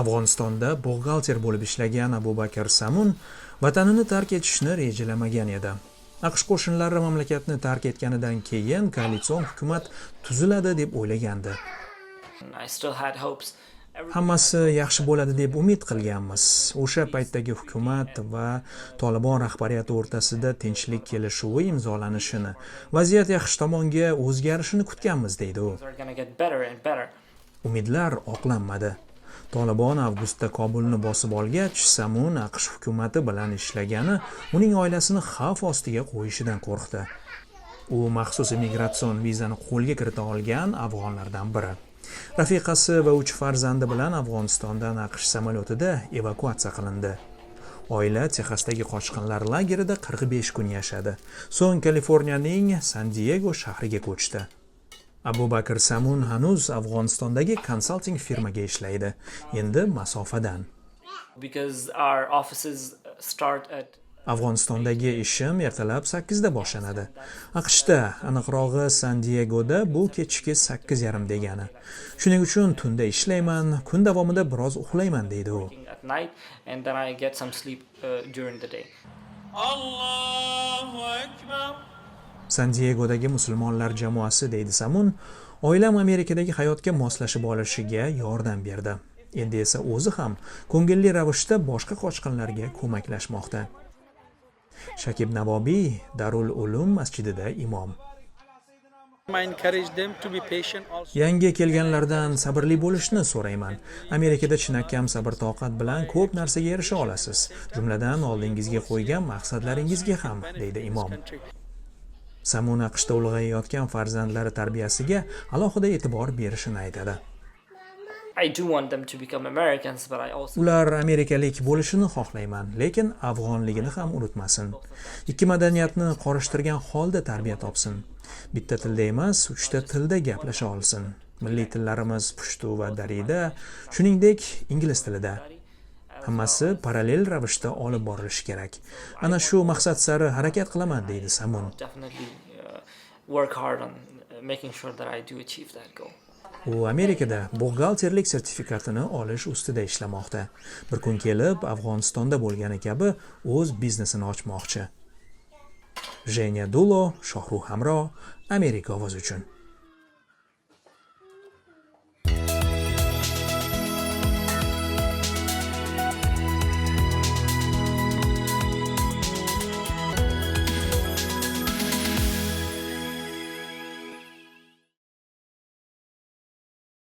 afg'onistonda buxgalter bo'lib ishlagan abu bakr samun vatanini tark etishni rejalamagan edi. Aqsh qo'shinlari mamlakatni tark etganidan keyin koalitsion hukumat tuziladi deb o'ylagandi. Hammasi yaxshi bo'ladi deb umid qilganmiz. O'sha paytdagi hukumat va tolibon rahbariyati o'rtasida tinchlik kelishuvi imzolanishini vaziyat yaxshi tomonga o'zgarishini kutganmiz deydi u. Umidlar oqlanmadi tolibon avgustda kobulni bosib olgach samun aqsh hukumati bilan ishlagani uning oilasini xavf ostiga qo'yishidan qo'rqdi. U maxsus immigratsion vizani qo'lga kirita olgan afg'onlardan biri. Rafiqasi va uch farzandi bilan afg'onistondan aqsh samolyotida evakuatsiya qilindi. Oila texasdagi qochqinlar lagerida 45 kun yashadi. So'ng kaliforniyaning san diego shahriga ko'chdi. Abu bakr samun hanuz afg'onistondagi konsalting firmaga ishlaydi. Endi masofadan. Afg'onistondagi ishim ertalab 8 da boshlanadi. Aqshda aniqrog'i san diegoda bu kechki 8 yarim degani. Shuning uchun tunda ishlayman kun davomida biroz uxlayman deydi u. Uh. Allahu Akbar. San diegodagi musulmonlar jamoasi deydi samun oilam amerikadagi hayotga moslashib olishiga yordam berdi. Endi esa o'zi ham ko'ngilli ravishda boshqa qochqinlarga ko'maklashmoqda. Shakib navobiy darul ulum masjidida imom. Yangi kelganlardan sabrli bo'lishni so'rayman. Amerikada chinakam sabr toqat bilan ko'p narsaga erisha olasiz. Jumladan oldingizga qo'ygan maqsadlaringizga ham deydi imom Country. samun aqshda ulg'ayayotgan farzandlari tarbiyasiga alohida e'tibor berishini aytadi. Ular amerikalik bo'lishini xohlayman lekin afg'onligini ham unutmasin. Ikki madaniyatni qorishtirgan holda tarbiya topsin. Bitta tilda emas uchta tilda gaplasha olsin. Milliy tillarimiz pushtu va darida shuningdek ingliz tilida hammasi parallel ravishda olib borilishi kerak. Ana shu maqsad sari harakat qilaman deydi samun. U amerikada buxgalterlik sertifikatini olish ustida ishlamoqda. Bir kun kelib afg'onistonda bo'lgani kabi o'z biznesini ochmoqchi. Jenya dulo shohruh hamro amerika ovozi uchun